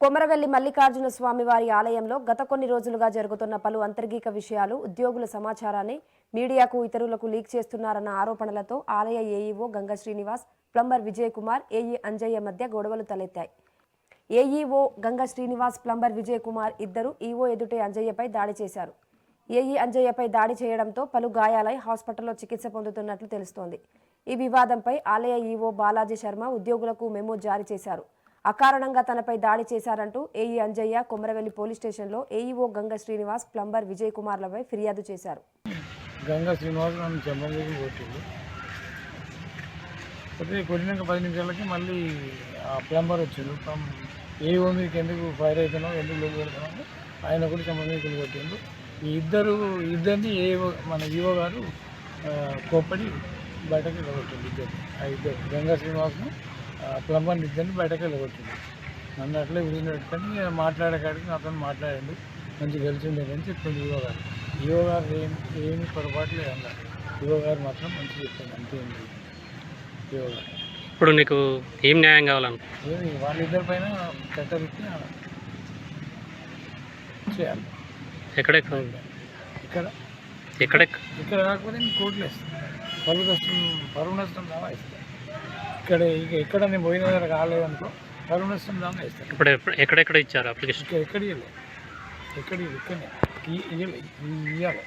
కొమరవెల్లి మల్లికార్జున స్వామివారి ఆలయంలో గత కొన్ని రోజులుగా జరుగుతున్న పలు అంతర్గీక విషయాలు ఉద్యోగుల సమాచారాన్ని మీడియాకు ఇతరులకు లీక్ చేస్తున్నారన్న ఆరోపణలతో ఆలయ AEO Ganga Srinivas plumber Vijay Kumar AE Anjaiah మధ్య గొడవలు తలెత్తాయి. ఏఈఓ గంగ శ్రీనివాస్ ప్లంబర్ విజయ్ కుమార్ ఇద్దరు ఈఓ ఎదుటే అంజయ్యపై దాడి చేశారు. ఏఈ అంజయ్యపై దాడి చేయడంతో పలు గాయాలై హాస్పిటల్లో చికిత్స పొందుతున్నట్లు తెలుస్తోంది. ఈ వివాదంపై ఆలయ ఈఓ బాలాజీ శర్మ ఉద్యోగులకు మెమో జారీ చేశారు. అకారణంగా తనపై దాడి చేశారంటూ ఏఈ అంజయ్య కొమరవెల్లి పోలీస్ స్టేషన్లో ఏఈఓ గంగ శ్రీనివాస్ ప్లంబర్ విజయ్ కుమార్లపై ఫిర్యాదు చేశారు. గంగా శ్రీనివాస్ నన్ను చెంబగిరి కొట్టిండు. కొట్టి కొట్టినాక పది నిమిషాలకి మళ్ళీ ఆ ప్లంబర్ వచ్చిండు. ప్లం మీకు ఎందుకు ఫైర్ అవుతున్నావు? ఎందుకు లోపు పెడుతున్నాము ఆయన కూడా చెంబగిరి కొట్టిండు. ఈ ఇద్దరు ఇద్దరిని ఏ మన ఈవో గారు కోప్పడి బయటకు వెళ్ళగొట్టిండు ఇద్దరు ఆ ఇద్దరు గంగా శ్రీనివాస్ను ప్లంబర్ని ఇద్దరిని బయటకు వెళ్ళగొట్టిండు నన్ను అట్లే విడిన పెట్టుకొని ఇక మాట్లాడే కాడికి నాతో మాట్లాడండి. మంచి గెలిచిండే అని చెప్పింది ఈవో గారు. ఈవో గారు ఏం ఏమి పొరపాటు లేదు అన్నారు ఈవో గారు మాత్రం మంచి చెప్పింది అంతే ఈవో గారు. ఇప్పుడు నీకు ఏం న్యాయం కావాలను ఏమి వాళ్ళిద్దరి పైన చట్టరీత్యా చేయాలి. ఎక్కడెక్కడ ఇక్కడ. ఎక్కడెక్క ఇక్కడ కాకపోతే నేను కోర్టులో ఇస్తాను పరువు నష్టం పరువు నష్టం దావా ఇస్తాను. ఇక్కడ ఇక ఎక్కడ నేను పోయిన దగ్గర కాలేదనుకో నష్టం దావా ఇస్తాను ఇప్పుడు ఎక్కడెక్కడ ఇచ్చారు అప్లికేషన్ ఇక్కడ ఎక్కడ ఇవ్వలేదు ఎక్కడ ఇక్కడనే. ఇవ్వాలి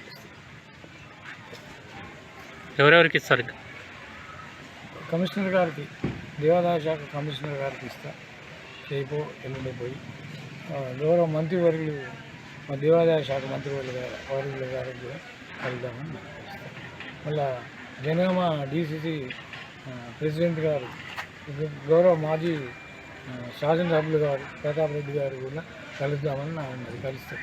ఎవరెవరికి ఇస్తారు? కమిషనర్ గారికి దేవాదాయ శాఖ కమిషనర్ గారికి ఇస్తా. రేపు ఎల్లుండి పోయి. గౌరవ మంత్రివర్యులు మా దేవాదాయ శాఖ మంత్రివర్యులు గారు వర్యులు గారికి కూడా ఇస్తా. మళ్ళా జనగామ డిసిసి ప్రెసిడెంట్ గారు గౌరవ మాజీ శాసనసభ్యులు గారు ప్రతాప్ రెడ్డి గారు కూడా కలుద్దామని నా ఉన్నది కలిస్తే